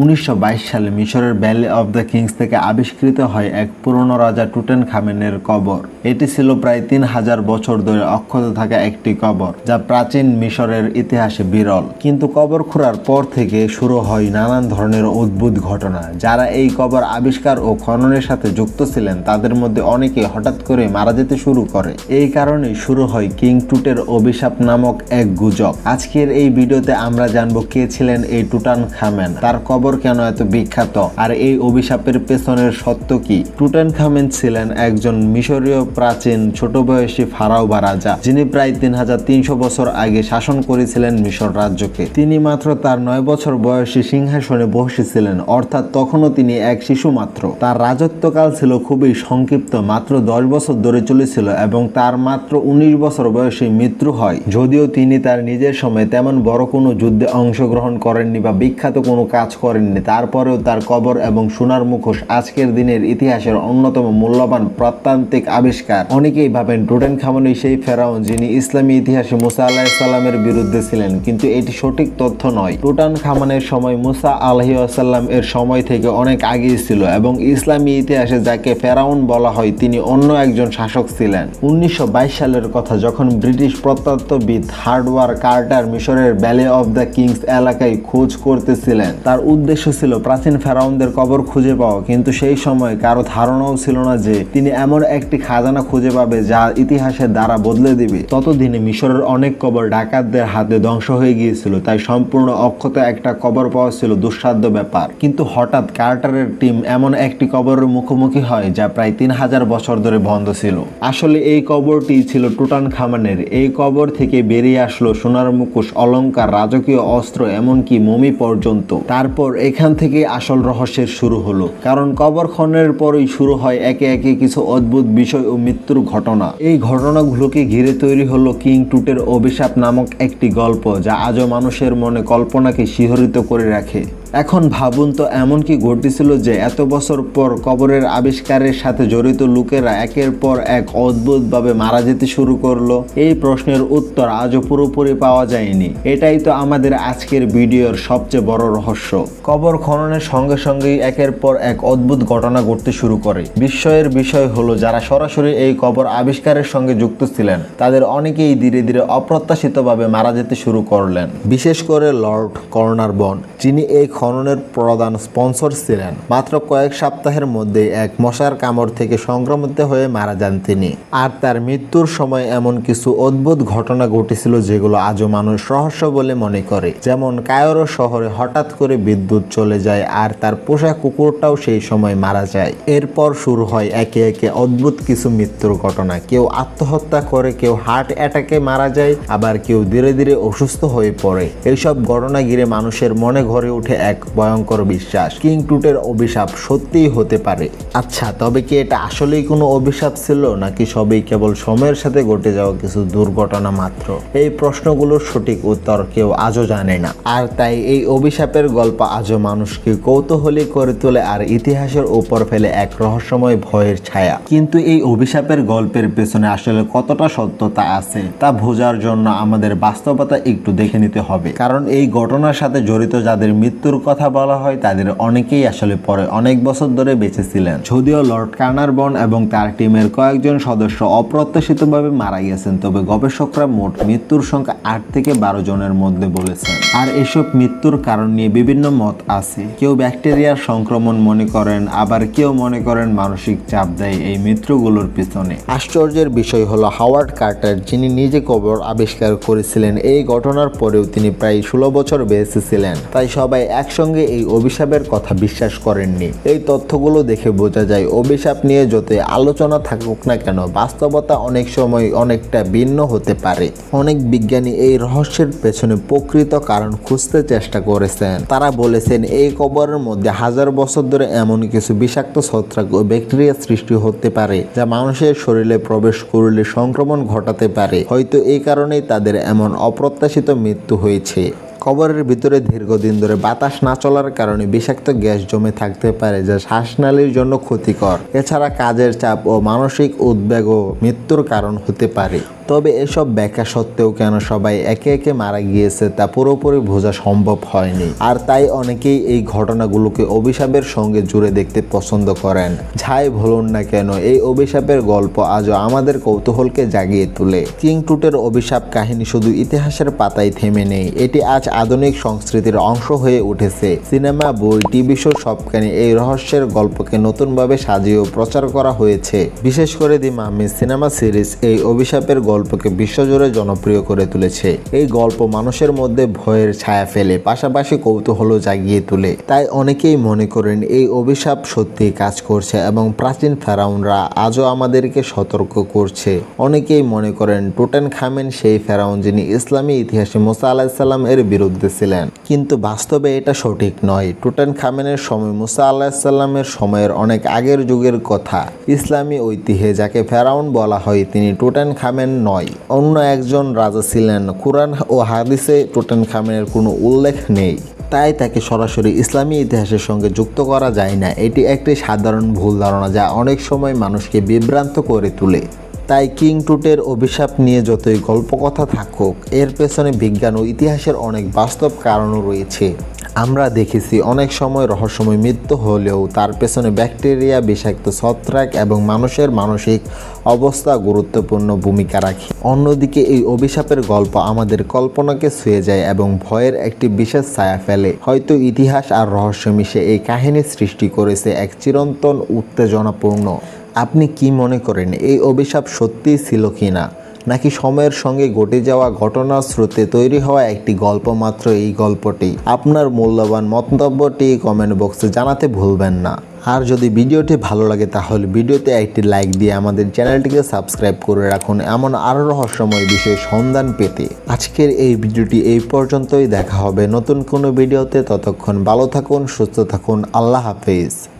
উনিশশো বাইশ সালে মিশরের ভ্যালি অব দ্য কিংস থেকে আবিষ্কৃত হয় এক পুরনো রাজা টুটেন খামেনের কবর। এটি ছিল প্রায় তিন হাজার বছর ধরে অক্ষত থাকা একটি কবর, যা প্রাচীন মিশরের ইতিহাসে বিরল। কিন্তু কবর খোঁড়ার পর থেকে শুরু হয় নানান ধরনের অদ্ভুত ঘটনা। যারা এই কবর আবিষ্কার ও খননের সাথে যুক্ত ছিলেন, তাদের মধ্যে অনেকে হঠাৎ করে মারা যেতে শুরু করে। এই কারণে শুরু হয় কিং টুটের অভিশাপ নামক এক গুজব। আজকের এই ভিডিওতে আমরা জানব কে ছিলেন এই টুটান খামেন তার কবর কেন এত বিখ্যাত? আর এই অভিশাপের পেছনের সত্য কি? টুটান খামেন ছিলেন একজন মিশরীয় প্রাচীন ছোট বয়সী ফারাও বা রাজা, যিনি প্রায় তিন হাজার তিনশো বছর আগে শাসন করেছিলেন মিশর রাজ্যকে। তিনি মাত্র তার নয় বছর বয়সী সিংহাসনে বসেছিলেন, অর্থাৎ তখনও তিনি এক শিশু মাত্র তার রাজত্বকাল ছিল খুবই সংক্ষিপ্ত, মাত্র দশ বছর ধরে চলেছিল এবং তার মাত্র উনিশ বছর বয়সে মৃত্যু হয়। যদিও তিনি তার নিজের সময় তেমন বড় কোনো যুদ্ধে অংশগ্রহণ করেননি বা বিখ্যাত কোনো কাজ করেননি। তারপরেও তার কবর এবং সোনার মুখোশ আজকের দিনের ইতিহাসের অন্যতম মূল্যবান প্রত্যান্তিক আবিষ্কার। অনেকেই ভাবেন টুটেন খামনি সেই ফেরাউন যিনি ইসলামী ইতিহাসে মুসা আল্লাহ সাল্লামের বিরুদ্ধে ছিলেন, কিন্তু এটি সঠিক তথ্য নয়। টুটান খামানের সময় মুসা আলহি আসাল্লাম এর সময় থেকে অনেক আগেই ছিল এবং ইসলামী ইতিহাসে যাকে ফেরাউন বলা হয়, তিনি অন্য একজন শাসক ছিলেন। উনিশশো বাইশ সালের কথা, যখন ব্রিটিশ প্রত্নতত্ত্ববিদ হার্ডওয়ার কার্টার মিশরের ভ্যালি অব দ্য কিংস এলাকায় খোঁজ করতেছিলেন, তার উদ্দেশ্য ছিল প্রাচীন ফেরাউনদের কবর খুঁজে পাওয়া, কিন্তু সেই সময় কারও ধারণাও ছিল না যে তিনি এমন একটি খাজানা খুঁজে পাবে যা ইতিহাসের দ্বারা বদলে দিবে। ততদিনে মিশরের অনেক কবর ডাকাতদের হাতে ধ্বংস হয়ে গিয়েছিল, তাই সম্পূর্ণ অক্ষত একটা কবর পাওয়া ছিল দুঃসাধ্য ব্যাপার। কিন্তু হঠাৎ কার্টারের টিম এমন একটি কবরের মুখোমুখি হয় যা প্রায় তিন হাজার বছর ধরে বন্ধ ছিল। আসলে এই কবরটি ছিল টুটান খামানের এই কবর থেকে বেরিয়ে আসলো সোনার মুখোশ, অলংকার, রাজকীয় অস্ত্র, এমনকি মমি পর্যন্ত। তারপর এখান থেকে আসল রহস্যের শুরু হলো। কারণ কবর খননের পরই শুরু হয় একে একে কিছু অদ্ভুত বিষয় ও মৃত্যুর ঘটনা। এই ঘটনাগুলোকে ঘিরে তৈরি হলো কিং টুটের অভিশাপ নামক একটি গল্প যা আজও মানুষের মনে কল্পনাকে শিহরিত করে রাখে। এখন ভাবুন তো, এমন কি ঘটেছিল যে এত বছর পর কবরের আবিষ্কারের সাথে জড়িত লোকেরা একের পর এক অদ্ভুতভাবে মারা যেতে শুরু করল? এই প্রশ্নের উত্তর আজও পুরোপুরি পাওয়া যায়নি। এটাই তো আমাদের আজকের ভিডিওর সবচেয়ে বড় রহস্য। কবর খননের সঙ্গে সঙ্গেই একের পর এক অদ্ভুত ঘটনা ঘটতে শুরু করে। বিস্ময়ের বিষয় হলো, যারা সরাসরি এই কবর আবিষ্কারের সঙ্গে যুক্ত ছিলেন, তাদের অনেকেই ধীরে ধীরে অপ্রত্যাশিতভাবে মারা যেতে শুরু করলেন। বিশেষ করে লর্ড কর্নার বন, যিনি এই খননের প্রধান স্পন্সর ছিলেন। মাত্র কয়েক সপ্তাহের মধ্যে এক মশার কামড় থেকে সংক্রমিত হয়ে মারা যান তিনি। আর তার মৃত্যুর সময় এমন কিছু অদ্ভুত ঘটনা ঘটেছিল যেগুলো আজও মানুষ রহস্য বলে মনে করে। যেমন কায়রো শহরে হঠাৎ করে বিদ্যুৎ চলে যায় আর তার পোষা কুকুরটাও সেই সময় মারা যায়। এরপর শুরু হয় একে একে অদ্ভুত কিছু মৃত্যুর ঘটনা। কেউ আত্মহত্যা করে, কেউ হার্ট অ্যাটাকে মারা যায়, আবার কেউ ধীরে ধীরে অসুস্থ হয়ে পড়ে। এইসব ঘটনা ঘিরে মানুষের মনে ঘরে উঠে এক ভয়ঙ্কর বিশ্বাস। কিং টুটের অভিশাপ সত্যিই হতে পারে। আচ্ছা তবে কি এটা আসলেই কোনো অভিশাপ ছিল, নাকি সবই কেবল সময়ের সাথে ঘটে যাওয়া কিছু দুর্ঘটনা মাত্র? এই প্রশ্নগুলোর সঠিক উত্তর কেউ আজও জানে না। আর তাই এই অভিশাপের গল্প আজও মানুষকে কৌতূহলী করে তোলে আর ইতিহাসের উপর ফেলে এক রহস্যময় ভয়ের ছায়া। কিন্তু এই অভিশাপের গল্পের পেছনে আসলে কতটা সত্যতা আছে, তা বোঝার জন্য আমাদের বাস্তবতা একটু দেখে নিতে হবে। কারণ এই ঘটনার সাথে জড়িত যাদের মৃত্যুর কথা বলা হয়, তাদের অনেকেই আসলে পরে অনেক বছর ধরে বেঁচে ছিলেন। যদিও লর্ড কার্নারবন এবং তার টিমের কয়েকজন সদস্য অপ্রত্যাশিতভাবে মারা গেছেন, তবে গবেষকরা মোট মৃত্যুর সংখ্যা আট থেকে বারো জনের মধ্যে বলেছেন। আর এসব মৃত্যুর কারণ নিয়ে বিভিন্ন মত আছে। কেউ ব্যাকটেরিয়ার সংক্রমণ মনে করেন, আবার কেউ মনে করেন মানসিক চাপ দেয় এই মৃত্যুগুলোর পিছনে। আশ্চর্যের বিষয় হলো, হাওয়ার্ড কার্টার, যিনি নিজে কবর আবিষ্কার করেছিলেন, এই ঘটনার পরেও তিনি প্রায় ষোলো বছর বেঁচে ছিলেন। তাই সবাই একসঙ্গে এই অভিশাপের কথা বিশ্বাস করেননি। এই তথ্যগুলো দেখে বোঝা যায়, অভিশাপ নিয়ে যতই আলোচনা থাকুক না কেন, বাস্তবতা অনেক সময় অনেকটা ভিন্ন হতে পারে। অনেক বিজ্ঞানী এই রহস্যের পেছনে প্রকৃত কারণ খুঁজতে চেষ্টা করেছেন। তারা বলেছেন, এই কবরের মধ্যে হাজার বছর ধরে এমন কিছু বিষাক্ত ছত্রাক ও ব্যাকটেরিয়া সৃষ্টি হতে পারে, যা মানুষের শরীরে প্রবেশ করলে সংক্রমণ ঘটাতে পারে। হয়তো এই কারণেই তাদের এমন অপ্রত্যাশিত মৃত্যু হয়েছে। কবরের ভিতরে দীর্ঘদিন ধরে বাতাস না চলার কারণে বিষাক্ত গ্যাস জমে থাকতে পারে, যা শ্বাসনালীর জন্য ক্ষতিকর। এছাড়া কাজের চাপ ও মানসিক উদ্বেগ ও মৃত্যুর কারণ হতে পারে। তবে এসব ব্যাখ্যা সত্ত্বেও কেন সবাই একে একে মারা গিয়েছে তা পুরোপুরি বোঝা সম্ভব হয়নি। আর তাই অনেকেই এই ঘটনাগুলোকে অভিশাপের সঙ্গে জুড়ে দেখতে পছন্দ করেন। যাই বলুন না কেন, এই অভিশাপের গল্প আজও আমাদের কৌতূহলকে জাগিয়ে তোলে। কিং টুটের অভিশাপ কাহিনী শুধু ইতিহাসের পাতায় থেমে নেই, এটি আজ আধুনিক সংস্কৃতির অংশ হয়ে উঠেছে। সিনেমা, বই, টিভি শো সবখানে এই রহস্যের গল্পকে নতুনভাবে সাজিয়ে প্রচার করা হয়েছে। বিশেষ করে দি মামি সিনেমা সিরিজ এই অভিশাপের গল্পকে বিশ্বজুড়ে জনপ্রিয় করে তুলেছে। এই গল্প মানুষের মধ্যে ভয়ের ছায়া ফেলে, পাশাপাশি কৌতূহল জাগিয়ে তোলে। তাই অনেকেই মনে করেন এই অভিশাপ সত্যি কাজ করছে এবং প্রাচীন ফেরাউনরা আজও আমাদেরকে সতর্ক করছে। অনেকেই মনে করেন টোটেন খামেন সেই ফেরাউন যিনি ইসলামী ইতিহাসে মোসা আলাহিসাল্লাম এর বিরুদ্ধে ছিলেন। কিন্তু বাস্তবে এটা সঠিক নয়। টোটেন খামেনের সময় মুসা আলাহিসাল্লামের সময়ের অনেক আগের যুগের কথা। ইসলামী ঐতিহ্যে যাকে ফেরাউন বলা হয়, তিনি টোটেন খামেন নয়। অন্য একজন রাজা ছিলেন। কোরআন ও হাদিসে টোটেন খামেনের কোনো উল্লেখ নেই। তাই তাকে সরাসরি ইসলামী ইতিহাসের সঙ্গে যুক্ত করা যায় না। এটি একটি সাধারণ ভুল ধারণা যা অনেক সময় মানুষকে বিভ্রান্ত করে তোলে। তাই কিং টুটের অভিশাপ নিয়ে যতই গল্পকথা থাকুক, এর পেছনে বিজ্ঞান ও ইতিহাসের অনেক বাস্তব কারণও রয়েছে। আমরা দেখেছি অনেক সময় রহস্যময় মৃত্যু হলেও তার পেছনে ব্যাকটেরিয়া, বিষাক্ত ছত্রাক এবং মানুষের মানসিক অবস্থা গুরুত্বপূর্ণ ভূমিকা রাখে। অন্যদিকে এই অভিশাপের গল্প আমাদের কল্পনাকে ছুঁয়ে যায় এবং ভয়ের একটি বিশেষ ছায়া ফেলে। হয়তো ইতিহাস আর রহস্য মিশে এই কাহিনী সৃষ্টি করেছে এক চিরন্তন উত্তেজনাপূর্ণ আপনি কি মনে করেন এই অভিশাপ সত্যিই ছিল কি না নাকি সময়ের সঙ্গে ঘটে যাওয়া ঘটনার স্রোতে তৈরি হওয়া একটি গল্প মাত্র এই গল্পটি? আপনার মূল্যবান মন্তব্যটি কমেন্ট বক্সে জানাতে ভুলবেন না। আর যদি ভিডিওটি ভালো লাগে, তাহলে ভিডিওতে একটি লাইক দিয়ে আমাদের চ্যানেলটিকে সাবস্ক্রাইব করে রাখুন এমন আরও রহস্যময় বিষয়ে সন্ধান পেতে। আজকের এই ভিডিওটি এই পর্যন্তই। দেখা হবে নতুন কোনো ভিডিওতে। ততক্ষণ ভালো থাকুন, সুস্থ থাকুন। আল্লাহ হাফেজ।